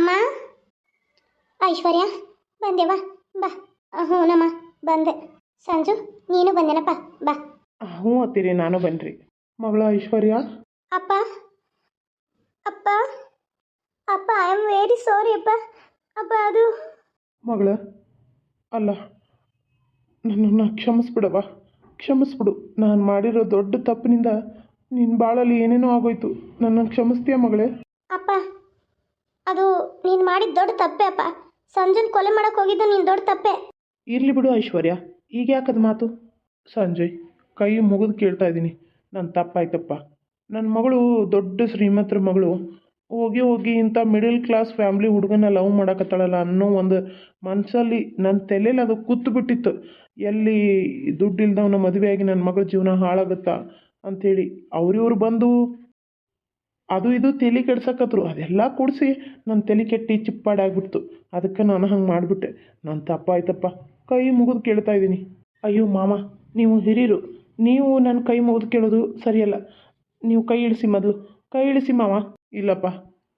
ಅಮ್ಮ? ಐಶ್ವರ್ಯ ಬಂದೆವಾ ಬಾ ಹ್ಞೂನಮ್ಮ ಬಂದೆ. ಸಂಜು ನೀನು ಬಂದೆನಪ್ಪ ಬಾ. ಹ್ಞೂ ಅತ್ತೀರಿ ನಾನು ಬನ್ರಿ. ಮಗಳ ಐಶ್ವರ್ಯ? ಅಪ್ಪ ಅಪ್ಪ ಅಪ್ಪ ಐ ಆಮ್ ವೆರಿ ಸಾರಿ ಅಪ್ಪ. ಅಪ್ಪ ಅದು ಮಗಳ ಅಲ್ಲ ನನ್ನನ್ನು ಕ್ಷಮಿಸ್ಬಿಡವ ಕ್ಷಮಿಸ್ಬಿಡು. ನಾನು ಮಾಡಿರೋ ದೊಡ್ಡ ತಪ್ಪಿನಿಂದ ನಿನ್ನ ಬಾಳಲ್ಲಿ ಏನೇನೋ ಆಗೋಯ್ತು. ನನ್ನನ್ನು ಕ್ಷಮಿಸ್ತೀಯ ಮಗಳೇ? ಅದು ನೀನು ಮಾಡಿದ ದೊಡ್ಡ ತಪ್ಪೆ ಅಪ್ಪ. ಸಂಜುನ್ ಕೊಲೆ ಮಾಡಕ್ಕೆ ಹೋಗಿದ್ದು ನೀನು ದೊಡ್ಡ ತಪ್ಪೆ. ಇರಲಿ ಬಿಡು ಐಶ್ವರ್ಯ ಈಗ ಯಾಕದ ಮಾತು? ಸಂಜಯ್, ಕೈ ಮುಗಿದು ಕೇಳ್ತಾ ಇದ್ದೀನಿ. ನನ್ನ ತಪ್ಪಾಯ್ತಪ್ಪ. ನನ್ನ ಮಗಳು, ದೊಡ್ಡ ಶ್ರೀಮಂತರ ಮಗಳು, ಹೋಗಿ ಹೋಗಿ ಇಂಥ ಮಿಡಲ್ ಕ್ಲಾಸ್ ಫ್ಯಾಮ್ಲಿ ಹುಡುಗನ ಲವ್ ಮಾಡಕತ್ತಾಳಲ್ಲ ಅನ್ನೋ ಒಂದು ಮನಸ್ಸಲ್ಲಿ ನನ್ನ ತಲೆಯಲ್ಲಿ ಅದು ಕೂತು ಬಿಟ್ಟಿತ್ತು. ಎಲ್ಲಿ ದುಡ್ಡು ಇಲ್ದವನ ಮದುವೆಯಾಗಿ ನನ್ನ ಮಗಳ ಜೀವನ ಹಾಳಾಗುತ್ತಾ ಅಂಥೇಳಿ ಅವ್ರಿವ್ರು ಬಂದು ಅದು ಇದು ತಲೆ ಕೆಡ್ಸಕತ್ರು. ಅದೆಲ್ಲ ಕೂಡಿಸಿ ನನ್ನ ತಲೆ ಕೆಟ್ಟಿ ಚಿಪ್ಪಾಡಾಗ್ಬಿಡ್ತು ಅದಕ್ಕೆ ನಾನು ಹಂಗೆ ಮಾಡಿಬಿಟ್ಟೆ. ನನ್ನ ತಪ್ಪಾಯ್ತಪ್ಪ ಕೈ ಮುಗಿದು ಕೇಳ್ತಾ ಇದ್ದೀನಿ. ಅಯ್ಯೋ ಮಾಮ, ನೀವು ಹಿರಿಯರು. ನೀವು ನನ್ನ ಕೈ ಮುಗಿದು ಕೇಳೋದು ಸರಿಯಲ್ಲ. ನೀವು ಕೈ ಇಳಿಸಿ ಮೊದಲು. ಕೈ ಇಳಿಸಿ ಮಾವ ಇಲ್ಲಪ್ಪ,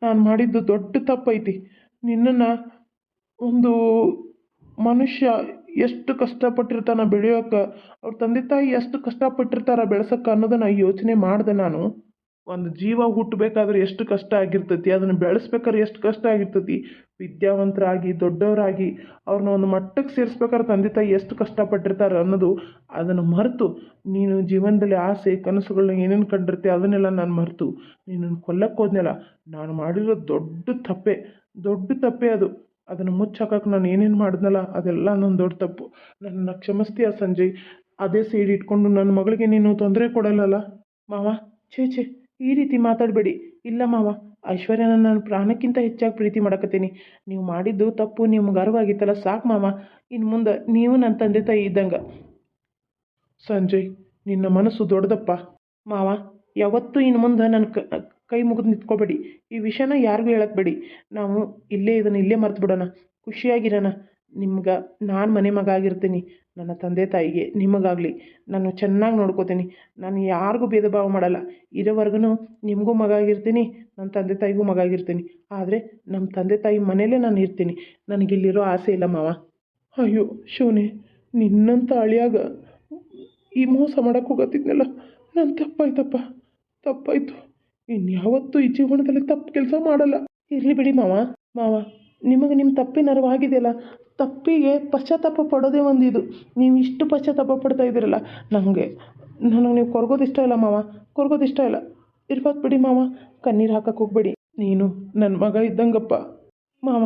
ನಾನು ಮಾಡಿದ್ದು ದೊಡ್ಡ ತಪ್ಪೈತಿ. ನಿನ್ನನ್ನು ಒಂದು ಮನುಷ್ಯ ಎಷ್ಟು ಕಷ್ಟಪಟ್ಟಿರ್ತಾನೆ ಬೆಳೆಯೋಕೆ, ಅವ್ರ ತಂದೆ ತಾಯಿ ಎಷ್ಟು ಕಷ್ಟಪಟ್ಟಿರ್ತಾರ ಬೆಳೆಸೋಕೆ ಅನ್ನೋದನ್ನು ಯೋಚನೆ ಮಾಡಿದೆ ನಾನು. ಒಂದು ಜೀವ ಹುಟ್ಟಬೇಕಾದ್ರೆ ಎಷ್ಟು ಕಷ್ಟ ಆಗಿರ್ತೈತಿ, ಅದನ್ನು ಬೆಳೆಸ್ಬೇಕಾದ್ರೆ ಎಷ್ಟು ಕಷ್ಟ ಆಗಿರ್ತೈತಿ, ವಿದ್ಯಾವಂತರಾಗಿ, ದೊಡ್ಡವರಾಗಿ, ಅವ್ರನ್ನ ಒಂದು ಮಟ್ಟಕ್ಕೆ ಸೇರಿಸ್ಬೇಕಾದ್ರೆ ತಂದೆ ತಾಯಿ ಎಷ್ಟು ಕಷ್ಟಪಟ್ಟಿರ್ತಾರೆ ಅನ್ನೋದು ಅದನ್ನು ಮರೆತು, ನೀನು ಜೀವನದಲ್ಲಿ ಆಸೆ ಕನಸುಗಳನ್ನ ಏನೇನು ಕಂಡಿರ್ತಿ ಅದನ್ನೆಲ್ಲ ನಾನು ಮರೆತು, ನೀನು ಕೊಲ್ಲಕ್ಕೆ ಹೋದ್ನೆಲ್ಲ, ನಾನು ಮಾಡಿರೋ ದೊಡ್ಡ ತಪ್ಪೆ ದೊಡ್ಡ ತಪ್ಪೆ ಅದು. ಅದನ್ನು ಮುಚ್ಚಾಕಕ್ಕೆ ನಾನು ಏನೇನು ಮಾಡಿದ್ನಲ್ಲ, ಅದೆಲ್ಲ ನನ್ನ ದೊಡ್ಡ ತಪ್ಪು. ನನ್ನ ಕ್ಷಮಿಸ್ತೀಯ ಸಂಜಯ್, ಅದೇ ಸೈಡ್ ಇಟ್ಕೊಂಡು ನನ್ನ ಮಗಳಿಗೆ ನೀನು ತೊಂದರೆ ಕೊಡಲ್ಲಲ್ಲ? ಮಾವ, ಛೇ ಛೇ. ಈ ರೀತಿ ಮಾತಾಡಬೇಡಿ. ಇಲ್ಲ ಮಾವ, ಐಶ್ವರ್ಯನ ನಾನು ಪ್ರಾಣಕ್ಕಿಂತ ಹೆಚ್ಚಾಗಿ ಪ್ರೀತಿ ಮಾಡಕತ್ತೀನಿ. ನೀವು ಮಾಡಿದ್ದು ತಪ್ಪು ನಿಮ್ಗೆ ಗರ್ವಾಗಿತ್ತಲ್ಲ ಸಾಕು ಮಾವ. ಇನ್ನು ಮುಂದೆ ನೀವು ನನ್ನ ತಂದೆ ತಾಯಿ ಇದ್ದಂಗೆ. ಸಂಜಯ್, ನಿನ್ನ ಮನಸ್ಸು ದೊಡ್ಡದಪ್ಪ. ಮಾವ, ಯಾವತ್ತೂ ಇನ್ನು ಮುಂದೆ ನನ್ನ ಕ, ಕೈ ಮುಗಿದು ನಿಂತ್ಕೋಬೇಡಿ. ಈ ವಿಷಯನ ಯಾರಿಗೂ ಹೇಳಕ್ಬೇಡಿ ನಾವು ಇಲ್ಲೇ ಇದನ್ನು ಇಲ್ಲೇ ಮರ್ತು ಬಿಡೋಣ ಖುಷಿಯಾಗಿರೋಣ. ನಿಮ್ಗೆ, ನಾನು ಮನೆ ಮಗ ಆಗಿರ್ತೀನಿ. ನನ್ನ ತಂದೆ ತಾಯಿಗೆ ನಿಮಗಾಗಲಿ. ನಾನು ಚೆನ್ನಾಗಿ ನೋಡ್ಕೋತೀನಿ. ನಾನು ಯಾರಿಗೂ ಭೇದ ಭಾವ ಮಾಡಲ್ಲ. ಇರೋವರೆಗೂ ನಿಮಗೂ ಮಗ ಆಗಿರ್ತೀನಿ ನನ್ನ ತಂದೆ ತಾಯಿಗೂ ಮಗ ಆಗಿರ್ತೀನಿ. ಆದರೆ ನಮ್ಮ ತಂದೆ ತಾಯಿ ಮನೇಲೇ ನಾನು ಇರ್ತೀನಿ. ನನಗಿಲ್ಲಿರೋ ಆಸೆ ಇಲ್ಲ ಮಾವ. ಅಯ್ಯೋ ಶಿವನೇ ನಿನ್ನಂಥ ಅಳಿಯಾಗ ಈ ಮೋಸ ಮಾಡೋಕೆ ಹೋಗತ್ತಿದ್ನಲ್ಲ. ನನ್ನ ತಪ್ಪಾಯ್ತಪ್ಪ. ತಪ್ಪಾಯ್ತು. ಇನ್ಯಾವತ್ತೂ ಈ ಜೀವನದಲ್ಲಿ ತಪ್ಪು ಕೆಲಸ ಮಾಡಲ್ಲ. ಇರಲಿ ಬಿಡಿ ಮಾವ. ಮಾವ. ನಿಮಗೆ ನಿಮ್ಮ ತಪ್ಪಿನ ಅರಿವಾಗಿದೆಯಲ್ಲ ತಪ್ಪಿಗೆ ಪಶ್ಚಾತ್ತಾಪ ಪಡೋದೇ ಒಂದು ಇದು ನೀವು ಇಷ್ಟು ಪಶ್ಚಾತ್ತಾಪ ಪಡ್ತಾ ಇದ್ದೀರಲ್ಲ ನನಗೆ ನನಗೆ ನೀವು ಕೊರಗೋದು ಇಷ್ಟ ಇಲ್ಲ ಮಾವ. ಕೊರಗೋದು ಇಷ್ಟ ಇಲ್ಲ. ಇರ್ಬೋದು ಬಿಡಿ ಮಾವ. ಕಣ್ಣೀರು ಹಾಕಕ್ಕೆ ಹೋಗ್ಬೇಡಿ. ನೀನು ನನ್ನ ಮಗ ಇದ್ದಂಗಪ್ಪ. ಮಾವ,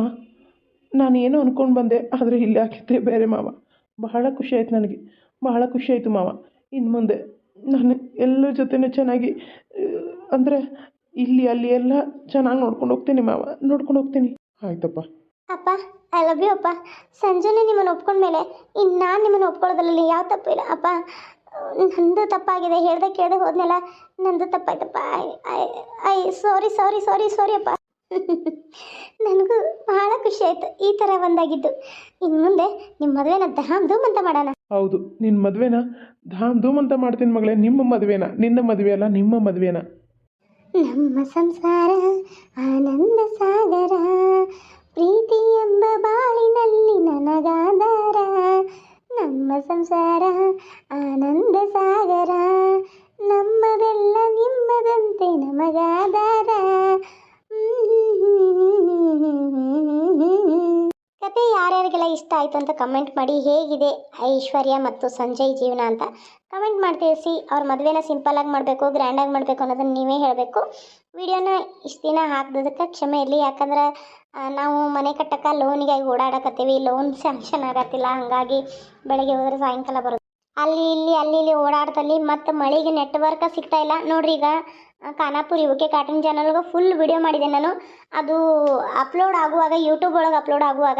ನಾನು ಏನೋ ಅಂದ್ಕೊಂಡು ಬಂದೆ, ಆದರೆ ಇಲ್ಲಿ ಹಾಕಿದ್ದೆ ಬೇರೆ ಮಾವ. ಬಹಳ ಖುಷಿ ಆಯ್ತು ನನಗೆ. ಬಹಳ ಖುಷಿ ಆಯಿತು ಮಾವ. ಇನ್ನು ಮುಂದೆ ನಾನು ಎಲ್ಲರ ಜೊತೆನೂ ಚೆನ್ನಾಗಿ, ಅಂದರೆ ಇಲ್ಲಿ, ಅಲ್ಲಿ ಎಲ್ಲ ಚೆನ್ನಾಗಿ ನೋಡ್ಕೊಂಡು ಹೋಗ್ತೀನಿ ಮಾವ. ನೋಡ್ಕೊಂಡು ಹೋಗ್ತೀನಿ. ಆಯ್ತಪ್ಪ. ಅಪ್ಪ ಐ ಲವ್ ಯು ಅಪ್ಪ. ಸಂಜೆನೇ ನಿಮ್ಮನ್ನು ಒಪ್ಕೊಂಡ್ಮೇಲೆ ಇನ್ನು ನಾನು ನಿಮ್ಮನ್ನು ಒಪ್ಕೊಳ್ಳೋದ್ರಲ್ಲಿ ಯಾವ ತಪ್ಪು ಇಲ್ಲ ಅಪ್ಪ ನಂದು ತಪ್ಪಾಗಿದೆ. ಹೇಳ್ದೆ ಕೇಳ್ದೆ ಹೋದ್ನೆಲ್ಲ ನಂದು ತಪ್ಪಾಯ್ತಪ್ಪ. ಐ ಐ ಸಾರಿ ಸಾರಿ ಸಾರಿ ಸಾರಿ ಅಪ್ಪ. ನನಗೂ ಬಹಳ ಖುಷಿ ಆಯ್ತು ಈ ಥರ ಒಂದಾಗಿದ್ದು. ಇನ್ನು ಮುಂದೆ ನಿಮ್ಮ ಮದುವೆನ ಧಾಮ್ ಧೂಮ್ ಅಂತ ಮಾಡೋಣ. ಹೌದು ನಿನ್ನ ಮದುವೆನ ಧಾಮ್ ಧೂಮ್ ಅಂತ ಮಾಡ್ತೀನಿ ಮಗಳೇ. ನಿಮ್ಮ ಮದುವೆನ ನಿನ್ನ ಮದುವೆ ಅಲ್ಲ ನಿಮ್ಮ ಮದುವೆನ. ನಮ್ಮ ಸಂಸಾರ, ಆನಂದ ಸಾಗರ ಪ್ರೀತಿ ಎಂಬ ಬಾಳಿನಲ್ಲಿ ನನಗಾದಾರ. ನಮ್ಮ ಸಂಸಾರ, ಆನಂದ ಸಾಗರ ನಮ್ಮದೆಲ್ಲ ನಿಮ್ಮದಂತೆ ನಮಗಾದಾರ. ಕತೆ ಯಾರ್ಯಾರಿಗೆಲ್ಲ ಇಷ್ಟ ಆಯಿತು ಅಂತ ಕಮೆಂಟ್ ಮಾಡಿ ಹೇಗಿದೆ ಐಶ್ವರ್ಯ ಮತ್ತು ಸಂಜಯ್ ಜೀವನ ಅಂತ ಕಮೆಂಟ್ ಮಾಡಿ ತಿಳಿಸಿ. ಅವ್ರ ಮದುವೆನ ಸಿಂಪಲಾಗಿ ಮಾಡಬೇಕು ಗ್ರ್ಯಾಂಡಾಗಿ ಮಾಡಬೇಕು ಅನ್ನೋದನ್ನು ನೀವೇ ಹೇಳಬೇಕು. ವಿಡಿಯೋನ ಇಷ್ಟು ದಿನ ಹಾಕಿದಕ್ಕೆ ಕ್ಷಮೆ ಇರಲಿ. ಯಾಕಂದ್ರೆ ನಾವು ಮನೆ ಕಟ್ಟಕ್ಕೆ ಲೋನಿಗಾಗಿ ಓಡಾಡಕತ್ತೀವಿ. Loan sanction ಆಗತ್ತಿಲ್ಲ. ಹಾಗಾಗಿ ಬೆಳಗ್ಗೆ ಹೋದ್ರೆ ಸಾಯಂಕಾಲ ಬರುತ್ತೆ. ಅಲ್ಲಿ ಇಲ್ಲಿ ಅಲ್ಲಿ ಇಲ್ಲಿ ಓಡಾಡ್ತಲ್ಲಿ ಮತ್ತು ಮಳೆಗೆ ನೆಟ್ವರ್ಕ ಸಿಗ್ತಾ ಇಲ್ಲ. ನೋಡ್ರಿ ಈಗ ಖಾನಾಪುರ್ ಯು ಕೆ ಕಾರ್ಟೂನ್ ಚಾನಲ್ಗೆ ಫುಲ್ ವಿಡಿಯೋ ಮಾಡಿದೆ ನಾನು. ಅದು ಅಪ್ಲೋಡ್ ಆಗುವಾಗ ಯೂಟ್ಯೂಬ್ ಒಳಗೆ ಅಪ್ಲೋಡ್ ಆಗುವಾಗ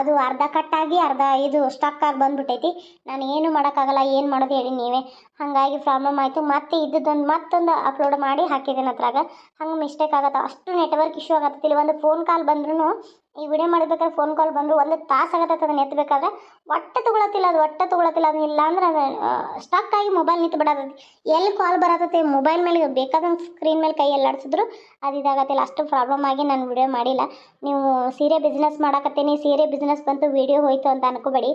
ಅದು ಅರ್ಧ ಕಟ್ಟಾಗಿ ಅರ್ಧ ಇದು ಸ್ಟಕ್ ಆಗಿ ಬಂದ್ಬಿಟ್ಟೈತಿ ನಾನು ಏನು ಮಾಡೋಕ್ಕಾಗಲ್ಲ, ಏನು ಮಾಡೋದು ಹೇಳಿ ನೀವೇ. ಹಾಗಾಗಿ ಪ್ರಾಬ್ಲಮ್ ಆಯಿತು. ಮತ್ತೆ ಇದ್ದದ್ದೊಂದು ಮತ್ತೊಂದು ಅಪ್ಲೋಡ್ ಮಾಡಿ ಹಾಕಿದ್ದೇನೆ ಅದ್ರಾಗ. ಹಂಗೆ ಮಿಸ್ಟೇಕ್ ಆಗತ್ತೆ. ಅಷ್ಟು ನೆಟ್ವರ್ಕ್ ಇಶ್ಯೂ ಆಗತ್ತಿಲ್ಲ ಒಂದು ಫೋನ್ ಕಾಲ್ ಬಂದ್ರೂ ಈ ವಿಡಿಯೋ ಮಾಡಬೇಕಾದ್ರೆ ಫೋನ್ ಕಾಲ್ ಬಂದರೂ ಒಂದು ತಾಸು ಆಗತ್ತೆ ಅದನ್ನ ಎತ್ತಬೇಕಾದ್ರೆ ಒಟ್ಟೆ ತೊಗೊಳತ್ತಿಲ್ಲ ಅದು, ಒಟ್ಟೆ ತೊಗೊಳತ್ತಿಲ್ಲ ಅದು ಇಲ್ಲ ಅಂದ್ರೆ ಅದು ಸ್ಟಕ್ ಆಗಿ ಮೊಬೈಲ್ ನಿಂತು ಬಿಡತೈತಿ ಎಲ್ಲಿ ಕಾಲ್ ಬರತೈತಿ ಮೊಬೈಲ್ ಮೇಲೆ ಬೇಕಾದಂಗೆ ಸ್ಕ್ರೀನ್ ಮೇಲೆ ಕೈ ಎಲ್ಲಾಡ್ಸಿದ್ರು ಅದು ಇದಾಗತ್ತಿಲ್ಲ ಅಷ್ಟು ಪ್ರಾಬ್ಲಮ್ ಆಗಿ ನಾನು ವಿಡಿಯೋ ಮಾಡಿಲ್ಲ. ನೀವು ಸೀರೆ ಬಿಸ್ನೆಸ್ ಮಾಡಕತ್ತೀನಿ ಸೀರೆ ಬಿಸ್ನೆಸ್ ಬಂತು ವಿಡಿಯೋ ಹೋಯ್ತು ಅಂತ ಅನ್ಕೋಬೇಡಿ.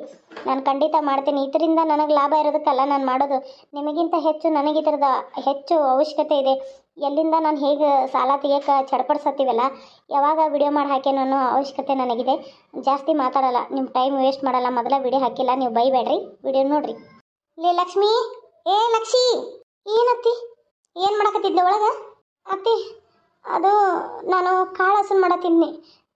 ನಾನು ಖಂಡಿತ ಮಾಡ್ತೀನಿ. ಇದರಿಂದ ನನಗೆ ಲಾಭ ಇರೋದಕ್ಕಲ್ಲ, ನಾನು ಮಾಡೋದು. ನಿಮಗಿಂತ ಹೆಚ್ಚು ನನಗೆ ಈ ಥರದ ಹೆಚ್ಚು ಅವಶ್ಯಕತೆ ಇದೆ. ಎಲ್ಲಿಂದ ನಾನು ಹೇಗೆ ಸಾಲ ತೆಗಿಯೋಕೆ ಚಡ್ಪಡಿಸತ್ತೀವಲ್ಲ, ಯಾವಾಗ ವಿಡಿಯೋ ಮಾಡಿ ಹಾಕೇನೋ ಅನ್ನೋ ಅವಶ್ಯಕತೆ ನನಗಿದೆ. ಜಾಸ್ತಿ ಮಾತಾಡಲ್ಲ ನಿಮ್ಮ ಟೈಮ್ ವೇಸ್ಟ್ ಮಾಡಲ್ಲ. ಮೊದಲ ವಿಡಿಯೋ ಹಾಕಿಲ್ಲ, ನೀವು ಬೈಬೇಡ್ರಿ. ವಿಡಿಯೋ ನೋಡ್ರಿ. ಲೇ ಲಕ್ಷ್ಮಿ, ಏ ಲಕ್ಷಿ ಏನತ್ತಿ? ಏನು ಮಾಡಕತ್ತಿದ್ದೆ ಒಳಗೆ? ಅತ್ತಿ, ಅದು ನಾನು ಕಾಳು ಹಸನ್ ಮಾಡತ್ತೀನಿ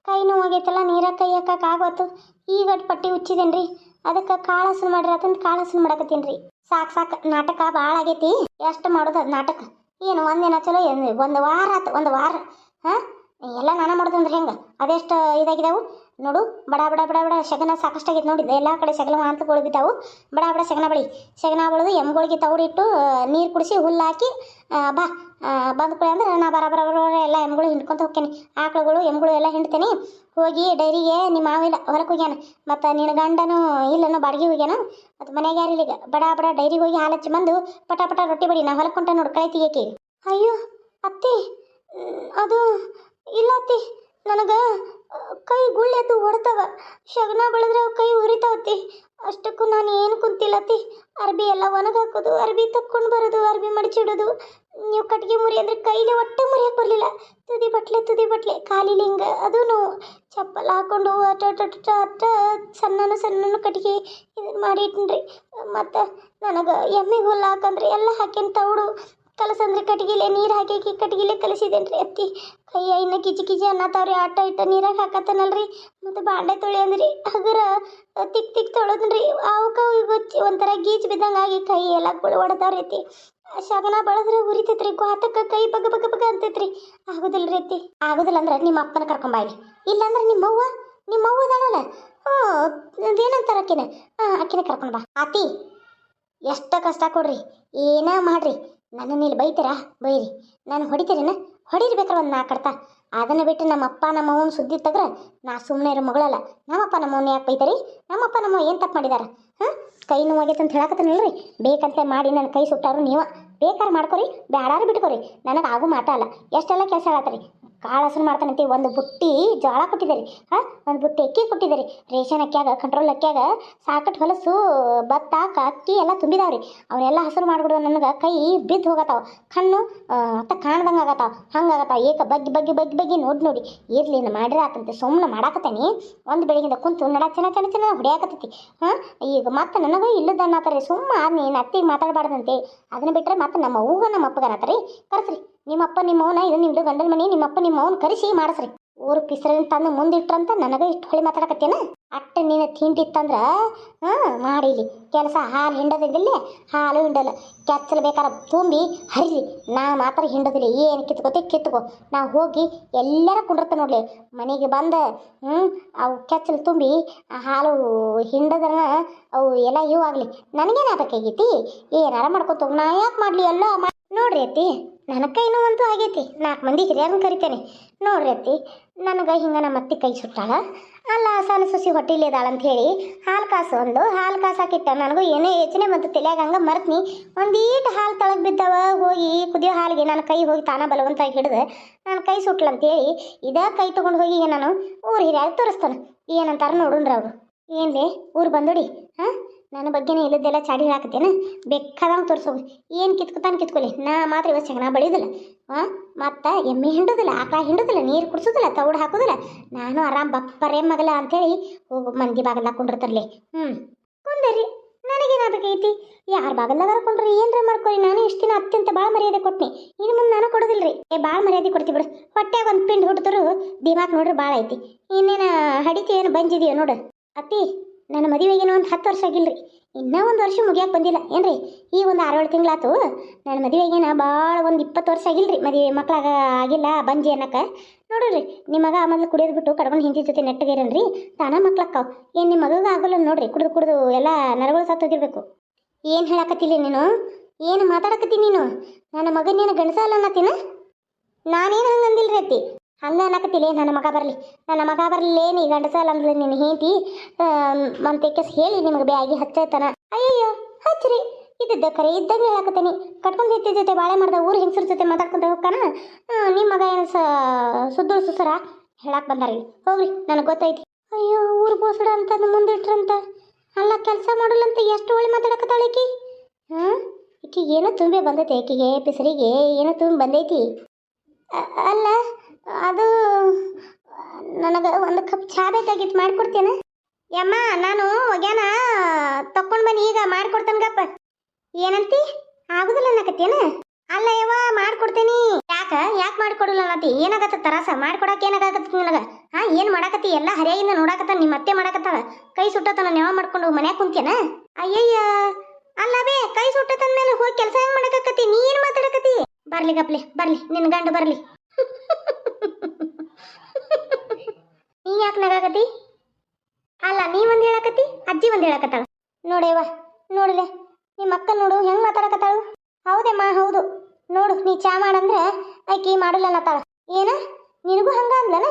ಕೈ ನೋವಾಗೈತಲ್ಲ ನೀರಾಗ ಕೈ ಹಾಕಕ್ಕೆ ಆಗೋತು. ಈಗ ಪಟ್ಟಿ ಉಚ್ಚಿದೇನ್ರಿ? ಅದಕ್ಕ ಕಾಳು ಹಸನ್ ಮಾಡ್ರಿ ಅದನ್ನ ಕಾಳು ಹಸನ್ ಮಾಡಕತ್ತೀನಿ ರೀ ಸಾಕು ಸಾಕು, ನಾಟಕ ಭಾಳ ಆಗೈತಿ. ಎಷ್ಟು ಮಾಡೋದು ನಾಟಕ? ಏನು, ಒಂದಿನ ಚಲೋ ಒಂದು ವಾರ ಆತು, ಒಂದು ವಾರ. ಹಾಂ? ಎಲ್ಲ ನಾನ ಮಾಡೋದಂದ್ರೆ ಹೆಂಗ ಹೆಂಗೆ? ಅದೆಷ್ಟು ಇದಾಗಿದಾವು? ನೋಡು, ಬಡ ಬಡ ಬಡ ಬಡ, ಶಗನ ಸಾಕಷ್ಟಾಗಿತ್ತು ನೋಡಿದ್ದೆ ಎಲ್ಲ ಕಡೆ ಶಗನ ಮಾಂತಗಳು ಬಿದ್ದಾವು. ಬಡ ಬಡ, ಶಗನ ಬಳಿ. ಶಗನ ಬಳಿದು ಎಮ್ಗಳಿಗೆ ತವರಿಟ್ಟು ನೀರು ಕುಡಿಸಿ ಹುಲ್ಲು ಹಾಕಿ ಬಾ ಬಂದು ಕೂಡಲೇ ಅಂದ್ರೆ ನಾ ಬರ ಬರ ಎಲ್ಲ ಎಮ್ಗಳು ಹಿಂಡ್ಕೊಂತ ಹೋಗ್ತೇನೆ. ಆಕಳುಗಳು, ಎಮ್ಗಳು ಎಲ್ಲ ಹಿಂಡ್ತೇನೆ. ಹೋಗಿ ಡೈರಿಗೆ ನಿಮ್ಮ ಮಾವಿಲ್ಲ ಹೊಲಕ್ಕೆ ಹೋಗ್ಯಾನ. ಮತ್ತು ನಿನ್ನ ಗಂಡನು ಇಲ್ಲನೋ ಬಾಡಿಗೆ ಹೋಗ್ಯಾನ. ಮತ್ತು ಮನೆಗೆ ಯಾರಿಲ್ಲ ಈಗ ಬಡ ಬಡ, ಡೈರಿಗೆ ಹೋಗಿ ಹಾಲು ಹಚ್ಚಿ ಬಂದು ಪಟ ಪಟ ರೊಟ್ಟಿ ಬಡಿ. ನಾ ಹೊಲಕ್ಕೆ ಹೊಂಟ ನೋಡಿ ಕಳೆ ಅಯ್ಯೋ, ಅತ್ತಿ ಅದು ಇಲ್ಲ ಅತ್ತಿ. ನನಗೆ ಕೈ ಗುಳ್ಳೆದ್ದು ಹೊಡ್ತವ. ಶಗನ ಬೆಳೆದ್ರೆ ಕೈ ಉರಿತಾವತ್ತಿ ಅಷ್ಟಕ್ಕೂ ನಾನು ಏನು ಕುಂತಿಲ್ಲತ್ತಿ ಅರ್ಬಿ ಎಲ್ಲ ಒಣಗಾಕೋದು ಅರ್ಬಿ ತಕ್ಕೊಂಡು ಬರೋದು, ಅರ್ಬಿ ಮಡಚಿಡೋದು. ನೀವು ಕಟ್ಟಿಗೆ ಮುರಿ ಅಂದರೆ ಕೈಲಿ ಒಟ್ಟೆ ಮುರಿಯಕ್ಕೆ ಬರಲಿಲ್ಲ. ತುದಿ ಬಟ್ಲೆ ತುದಿ ಬಟ್ಲೆ. ಕಾಲಿಲಿ ಹಿಂಗೆ ಅದು ನೋವು ಚಪ್ಪಲ್ ಹಾಕೊಂಡು ಅಟ ಅಟ ಅಟ ಸಣ್ಣನು ಸಣ್ಣನು ಕಟ್ಗೆ ಇದನ್ನು ಮಾಡಿ ಇಟ್ನ್ರಿ. ಮತ್ತು ನನಗೆ ಎಮ್ಮೆ ಹುಲ್ಲು ಹಾಕಂದ್ರೆ ಎಲ್ಲ ಹಾಕಿನ ತೌಡು ಕಲಸಂದ್ರೆ ಕಟ್ಗಿಲೆ ನೀರು ಹಾಕಿ ಕಟ್ಗಿಲೆ ಕಲಿಸಿದೇನೆ ರೀ ಅತ್ತಿ? ಕೈ ಐನ ಕಿಜಿ ಕಿಜಿ ಅನ್ನತಾವ್ರಿ ಆಟ ಇಟ್ಟ ನೀರಾಗ ಹಾಕತ್ತನಲ್ರಿ? ಮತ್ತು ಬಾಂಡೆ ತೊಳಿ ಅಂದ್ರಿ? ಹಗರ ತಿಕ್ ತಿಕ್ ತೊಳೆದ್ರಿ ಅವಕ್ಕ ಗೊಚ್ಚಿ ಒಂಥರ ಗೀಚ್ ಬಿದ್ದಂಗೆ ಆಗಿ ಕೈ ಎಲ್ಲ ಹೊಡೆದವ್ರಿ ಅತ್ತಿ. ಶಗನ ಬಳದ್ರೆ ಉರಿತೈತ್ರಿ ಗಾತಕ್ಕೆ ಕೈ ಬಗ ಬಗ ಬಗ ಅಂತೈತ್ರಿ. ಆಗುದಿಲ್ಲ ರೀ ಅತ್ತಿ. ಆಗುದಿಲ್ಲ ಅಂದ್ರೆ ನಿಮ್ಮ ಅಪ್ಪನ ಕರ್ಕೊಂಬಾಯ್ಲಿ ಇಲ್ಲಾಂದ್ರೆ ನಿಮ್ಮವ್ವ? ನಿಮ್ಮವ್ವ ಅದಾಳಲ್ಲ? ಹ್ಞೂ ಅದೇನಂತಾರ ಅಕ್ಕಿನ ಹಾಂ ಅಕ್ಕಿನ ಕರ್ಕೊಂಡು ಬಾ. ಆತಿ, ಎಷ್ಟು ಕಷ್ಟ ಕೊಡ್ರಿ? ಏನ ಮಾಡ್ರಿ? ನನ್ನನ್ನು ಇಲ್ಲಿ ಬೈತೀರಾ? ಬೈರಿ. ನಾನು ಹೊಡಿತೀರೇನ? ಹೊಡೀರಿ ಬೇಕಾರೆ ಒಂದು ನಾಲ್ಕು ಕಡ್ತ ಅದನ್ನು ಬಿಟ್ಟು ನಮ್ಮ ಅಪ್ಪ ನಮ್ಮ ಅವ್ವನ ಸುದ್ದಿ ತೆಗ್ರೆ, ನಾ ಸುಮ್ಮನೆ ಇರೋ ಮಗಳಲ್ಲ. ನಮ್ಮಪ್ಪ ನಮ್ಮ ಅವ್ನ ಯಾಕೆ ಬೈತಾರಿ? ನಮ್ಮಪ್ಪ ನಮ್ಮ ಏನು ತಪ್ಪು ಮಾಡಿದಾರ? ಹಾಂ? ಕೈ ನೋವಾಗೈತೆ ಅಂತ ಹೇಳಕತ್ತನಲ್ರಿ ಬೇಕಂತ ಮಾಡಿ ನನ್ನ ಕೈ ಸುಟ್ಟಾರು ನೀವ. ಬೇಕಾದ್ರೆ ಮಾಡ್ಕೊರಿ ಬೇಡಾರು ಬಿಟ್ಕೊರಿ. ನನಗೆ ಆಗು ಅಲ್ಲ. ಎಷ್ಟೆಲ್ಲ ಕೆಲಸ ಹೇಳತ್ರಿ ಕಾಳು ಹಸರು ಮಾಡ್ತಾನಂತೆ ಒಂದು ಬುಟ್ಟಿ ಜೋಳ ಕೊಟ್ಟಿದ್ದಾರೆ ಹಾಂ, ಒಂದು ಬುಟ್ಟಿ ಅಕ್ಕಿ ಕೊಟ್ಟಿದ್ದಾರೆ ರೇಷನ್ ಅಕ್ಕಿಯಾಗ ಕಂಟ್ರೋಲ್ ಅಕ್ಕಿಯಾಗ ಸಾಕಟ್ಟು ಹೊಲಸು, ಭತ್ತ ಅಕ್ಕಿ ಎಲ್ಲ ತುಂಬಿದಾವ್ರಿ ಅವನ್ನೆಲ್ಲ ಹಸಿರು ಮಾಡಿಬಿಡುವ ನನಗೆ ಕೈ ಬಿದ್ದು ಹೋಗತ್ತಾವ ಕಣ್ಣು ಅತ್ತ ಕಾಣ್ದಂಗೆ ಆಗತ್ತಾವ ಹಂಗೆ ಆಗತ್ತಾವ ಏಕ ಬಗ್ಗಿ ಬಗ್ಗಿ ಬಗ್ಗಿ ಬಗ್ಗಿ ನೋಡಿ ನೋಡಿ. ಇರಲಿ ಮಾಡಿರ ಆತಂತೆ. ಸುಮ್ಮನೆ ಮಾಡಾಕತ್ತೇನಿ. ಒಂದು ಬೆಳಗಿಂದ ಕುಂತು ನಡ ಚೆನ್ನ ಚೆನ್ನ ಚೆನ್ನ ಹೊಡಿಯಾಕತ್ತೈತಿ. ಹಾಂ, ಈಗ ಮತ್ತೆ ನನಗೂ ಇಲ್ಲದ ಅನ್ನತ್ತಾರ ಸುಮ್ಮ ನೀನು ಅತ್ತಿಗೆ ಮಾತಾಡಬಾರ್ದಂತೆ. ಅದನ್ನ ಬಿಟ್ಟರೆ ಮತ್ತೆ ನಮ್ಮ ಅವ್ಗ ನಮ್ಮ ಅಪ್ಪಗ ರೀ ಕರ್ಸ್ರಿ. ನಿಮ್ಮಪ್ಪ ನಿಮ್ಮ ಅವನ ಇದು ನಿಮ್ದು ಗಂಡನ ಮನೆ, ನಿಮ್ಮಪ್ಪ ನಿಮ್ಮ ಅವನ ಕರೆಸಿ ಮಾಡಿಸ್ರಿ. ಊರು ಪಿಸ್ರನ್ ತಂದು ಮುಂದಿಟ್ರಂತ ನನಗೆ ಇಷ್ಟು ಹೊಳಿ ಮಾತಾಡಕತ್ತೇನ? ಅಟ್ಟ ನೀನು ತಿಂಡಿತ್ತಂದ್ರ, ಹಾಂ, ಮಾಡಿಲಿ. ಕೆಲಸ ಹಾಲು ಹಿಂಡದಿದ್ದಿಲ್ಲ, ಹಾಲು ಹಿಂಡಲ್ಲ. ಕೆಚ್ಚಲು ಬೇಕಾರ ತುಂಬಿ ಹರಿಲಿ. ನಾ ಮಾತ್ರ ಹಿಂಡದಿಲ್ಲ. ಏನು ಕಿತ್ಕೋತಿ ಕಿತ್ಕೋ. ನಾ ಹೋಗಿ ಎಲ್ಲರ ಕುಂಡಿರ್ತ ನೋಡ್ಲಿ. ಮನೆಗೆ ಬಂದ ಹ್ಞೂ ಅವು ಕೆಚ್ಚಲು ತುಂಬಿ, ಆ ಹಾಲು ಹಿಂಡದ್ರ ಅವು ಎಲ್ಲ ಇವು ಆಗಲಿ. ನನಗೇನು ಆಗಬೇಕಾಗೈತಿ ಏನಾರ ಮಾಡ್ಕೊತ. ನಾ ಯಾಕೆ ಮಾಡಲಿ? ಎಲ್ಲ ನೋಡ್ರಿ ಅತ್ತಿ. ನನ್ನ ಇನ್ನೂ ಅಂತೂ ಆಗೈತಿ. ನಾಲ್ಕು ಮಂದಿ ಹಿರಿಯರನ್ನ ಕರಿತೇನೆ. ನೋಡ್ರಿ ಅತ್ತಿ, ನನಗೆ ಹಿಂಗೆ ನಮ್ಮ ಅತ್ತಿ ಕೈ ಸುಟ್ಟಾಳ. ಅಲ್ಲ ಸಣ್ಣ ಸೊಸಿ ಹೊಟ್ಟಿಲಿ ಇದಾಳ ಅಂತ ಹೇಳಿ ಹಾಲು ಕಾಸು ಒಂದು ಹಾಲು ಕಾಸು ಹಾಕಿಟ್ಟ. ನನಗೂ ಏನೇ ಯೋಚನೆ ಮತ್ತು ತಲೆಯಾಗ ಹಂಗೆ ಮರ್ತ್ನಿ. ಒಂದೀಟ್ ಹಾಲು ತಳಗ್ ಬಿದ್ದವ, ಹೋಗಿ ಕುದಿಯೋ ಹಾಲಿಗೆ ನನ್ನ ಕೈ ಹೋಗಿ ತಾನ ಬಲವಂತಾಗಿ ಹಿಡಿದು ನನ್ನ ಕೈ ಸುಟ್ಲಂತೇಳಿ ಇದೇ ಕೈ ತೊಗೊಂಡು ಹೋಗಿ ನಾನು ಊರು ಹಿರಿಯಾಗಿ ತೋರಿಸ್ತಾನೆ. ಏನಂತಾರ ನೋಡುನ್ರಿ ಅವರು. ಏನ್ಲೇ, ಊರು ಬಂದೋಡಿ, ಹಾಂ? ನನ್ನ ಬಗ್ಗೆನೇ ಇಲ್ಲದ್ದೆಲ್ಲ ಚಾಡಿ ಹಾಕತ್ತೇನ. ಬೇಕಾದಂಗೆ ತೋರಿಸೋದು ಏನು ಕಿತ್ಕೊತಾನೆ ಕಿತ್ಕೊಲಿ? ನಾ ಮಾತ್ರ ಇವತ್ತು ನಾ ಬಳಿಯೋದಿಲ್ಲ. ಹಾಂ ಮತ್ತು ಎಮ್ಮೆ ಹಿಂಡೋದಿಲ್ಲ, ಆಕಳ ಹಿಂಡೋದಿಲ್ಲ, ನೀರು ಕುಡಿಸೋದಿಲ್ಲ, ತೌಡು ಹಾಕೋದಿಲ್ಲ. ನಾನು ಆರಾಮ್ ಬಪ್ಪರೇ ಮಗಲ ಅಂಥೇಳಿ ಹೋಗು, ಮಂದಿ ಬಾಗಲ್ಲ ಕುಂಡಿರ್ತಾರಲಿ. ಹ್ಞೂ ಕುಂದರಿ ನನಗೇನಾಗಬೇಕೈತಿ ಯಾರ ಬಾಗಲ್ದಾಗ ಕೊಂಡ್ರಿ? ಏನ್ರ ಮಾಡ್ಕೊರಿ? ನಾನು ಇಷ್ಟು ದಿನ ಅತ್ಯಂತ ಭಾಳ ಮರ್ಯಾದೆ ಕೊಟ್ನಿ. ಇನ್ನು ಮುಂದೆ ನಾನು ಕೊಡೋದಿಲ್ರಿ. ಏ ಭಾಳ ಮರ್ಯಾದೆ ಕೊಡ್ತೀವಿ ಬಿಡು. ಹೊಟ್ಟೆಗೆ ಒಂದು ಪಿಂಡ್ ಹುಟ್ಟಿದ್ರು ದಿಮಾಕ್ ನೋಡ್ರಿ ಭಾಳ ಐತಿ. ಇನ್ನೇನು ಹಡಿತಿ ಏನು, ಬಂಜಿದೀಯ ನೋಡು. ಅತ್ತಿ ನನ್ನ ಮದುವೆಗೇನೋ ಒಂದು ಹತ್ತು ವರ್ಷ ಆಗಿಲ್ರಿ. ಇನ್ನೂ ಒಂದು ವರ್ಷ ಮುಗಿಯಕ್ಕೆ ಬಂದಿಲ್ಲ. ಏನು ರೀ ಈ ಒಂದು ಆರೇಳು ತಿಂಗಳಾತು ನನ್ನ ಮದುವೆಗೇನ ಭಾಳ ಒಂದು ಇಪ್ಪತ್ತು ವರ್ಷ ಆಗಿಲ್ಲ ರೀ ಮದುವೆ ಮಕ್ಕಳಾಗ ಆಗಿಲ್ಲ ಬಂಜಿ ಅನ್ನಕ್ಕೆ ನೋಡ್ರಿ, ನಿಮ್ಮ ಮಗ ಮೊದಲು ಕುಡಿಯೋದು ಬಿಟ್ಟು ಕಡ್ಕೊಂಡು ಹಿಂದಿ ಜೊತೆ ನೆಟ್ಟಗೇರನ್ರಿ? ತಾನ ಮಕ್ಳಕ್ಕಾವ್ ಏನು ನಿಮ್ಮ ಮಗುಗ ಆಗೋಲ್ಲ ನೋಡ್ರಿ. ಕುಡಿದು ಕುಡಿದು ಎಲ್ಲ ನರಗಳು ಸತ್ತು ಹೋಗಿರ್ಬೇಕು ಏನು ಹೇಳಕತ್ತಿಲ್ಲ ನೀನು? ಏನು ಮಾತಾಡಕತ್ತಿ ನೀನು? ನನ್ನ ಮಗನೇನು ಗಂಡಸ ಅಲ್ಲ ಅನ್ನತ್ತೀನ? ನಾನೇನು ಹಂಗೆ ಅಂದಿಲ್ರಿ ಅತ್ತಿ? ಹಂಗೆ ನನ್ನ ಮಗ ಬರಲಿ? ನನ್ನ ಮಗ ಬರಲಿ ನೀ ಗಂಡಸ ಅಲ್ಲ ಅಂದ್ರೆ ನಿನ್ನ ಹೇಂತಿ ಮಂತೆಕ್ಕೆ ಹೇಳಿ ನಿಮಗೆ ಬ್ಯಾಗಿ ಹಚ್ಚೈತನ. ಅಯ್ಯಯ್ಯೋ ಹಚ್ಚ್ರಿ ಇದ್ದಿದ್ದ ಕರೆ ಇದ್ದಂಗೆ ಹೇಳಕತ್ತೀನಿ. ಕಟ್ಕೊಂಡು ಹೆತ್ತಿ ಜೊತೆ ಬಾಳೆ ಮಾಡ್ದ ಊರು ಹೆಂಗಸ್ರ ಜೊತೆ ಮಾತಾಡ್ಕೊಂತ ಹೋಗ್ತಾನ ನಿಮ್ಮ ಮಗ ಏನು ಸ ಸುಸರ? ಹೇಳಕ್ ಬಂದಾರಿ ಹೋಗ್ರಿ, ನನಗೆ ಗೊತ್ತೈತಿ. ಅಯ್ಯೋ, ಊರು ಬೋಸಡ ಅಂತ ಮುಂದಿಟ್ರಂತ. ಅಲ್ಲ, ಕೆಲಸ ಮಾಡಲ್ಲಂತ ಎಷ್ಟು ಒಳ್ಳೆ ಮಾತಾಡಕತ್ತಾಳ ಈಕಿ? ಹಾಂ ಈಕಿಗೆ ಏನೋ ತುಂಬೆ ಬಂದೈತಿ, ಈಕಿಗೆ, ಪಿಸರಿಗೆ ಏನೋ ತುಂಬಿ ಬಂದೈತಿ. ಅಲ್ಲ ಅದು, ನನಗೆ ಒಂದು ಕಪ್ ಚಹಾ ಬೇಕಾಗಿತ್ತು, ಮಾಡಿಕೊಡ್ತೇನೆ. ಯಮ್ಮ, ನಾನು ಒಗ್ಯಾನ ತಕ್ಕೊಂಡು ಬನ್ನಿ, ಈಗ ಮಾಡ್ಕೊಡ್ತೇನೆ ಗಪ್ಪ. ಏನಂತಿ? ಆಗುದಿಲ್ಲ ಅನ್ನಕತ್ತೇನ? ಅಲ್ಲ ಯವ್ವ, ಮಾಡ್ಕೊಡ್ತೇನಿ. ಯಾಕ? ಯಾಕೆ ಮಾಡ್ಕೊಡಲ್ಲ ಅನ್ನತಿ? ಏನಾಗತ್ತ ತರಾಸ? ಮಾಡ್ಕೊಡಕ್ಕೆ ಏನಾಗತ್ತ ನಿನಗ? ಹಾ, ಏನು ಮಾಡಾಕತ್ತಿ? ಎಲ್ಲ ಹರಿಯಾಗಿಂದ ನೋಡಾಕತ್ತ ನಿಮ್ಮ ಅತ್ತೆ ಮಾಡಾಕತ್ತಾಳ. ಕೈ ಸುಟ್ಟತನ ನೆವ ಮಾಡ್ಕೊಂಡು ಮನ್ಯಾಗ ಕುಂತೇನ ಅಯ್ಯಯ್ಯ! ಅಲ್ಲ ಬೇ, ಕೈ ಸುಟ್ಟತಂದ್ಮೇಲೆ ಹೋಗಿ ಕೆಲಸ ಹೆಂಗ್ ಮಾಡಾಕತ್ತಿ? ನೀ ಏನು ಮಾತಾಡಕತ್ತಿ? ಬರ್ಲಿ ಗಪ್ಲಿ, ಬರ್ಲಿ ನಿನ್ನ ಗಂಡ ಬರ್ಲಿ. ನೀ ಯಾಕೆ ನಗಾಕತಿ ಅಲ್ಲ, ನೀ ಒಂದ್ ಹೇಳಕತ್ತಿ, ಅಜ್ಜಿ ಒಂದ್ ಹೇಳಕತ್ತಾಳ. ನೋಡೇವ ನೋಡಿಲೆ ನಿಮ್ಮ ಅಕ್ಕ ನೋಡು, ಹೆಂಗ್ ಮಾತಾಡಕತ್ತಾಳು? ಹೌದೇ ಮಾ, ಹೌದು. ನೋಡು, ನೀ ಚಾ ಮಾಡಂದ್ರೆ ಆಕಿ ಮಾಡಿಲ್ಲ ಅನ್ನತ್ತಾಳ ಏನ? ನಿನಗೂ ಹಂಗ ಅಂದ್ಲನ?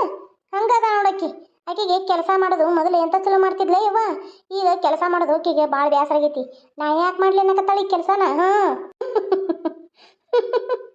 ಹಂಗದ ನೋಡಕ್ಕಿ ಆಕೆಗೆ ಕೆಲಸ ಮಾಡೋದು ಮೊದಲು ಎಂತ ಚಲೋ ಮಾಡ್ತಿದ್ಲೇ ಯವ್ವ ಈಗ ಕೆಲಸ ಮಾಡೋದು ಆಕಿಗೆ ಭಾಳ ಬೇಸರ ಆಗೈತಿ ನಾ ಯಾಕೆ ಮಾಡ್ಲಿ ಅನ್ನಕತ್ತಾಳ ಈ ಕೆಲಸನ? ಹಾಂ.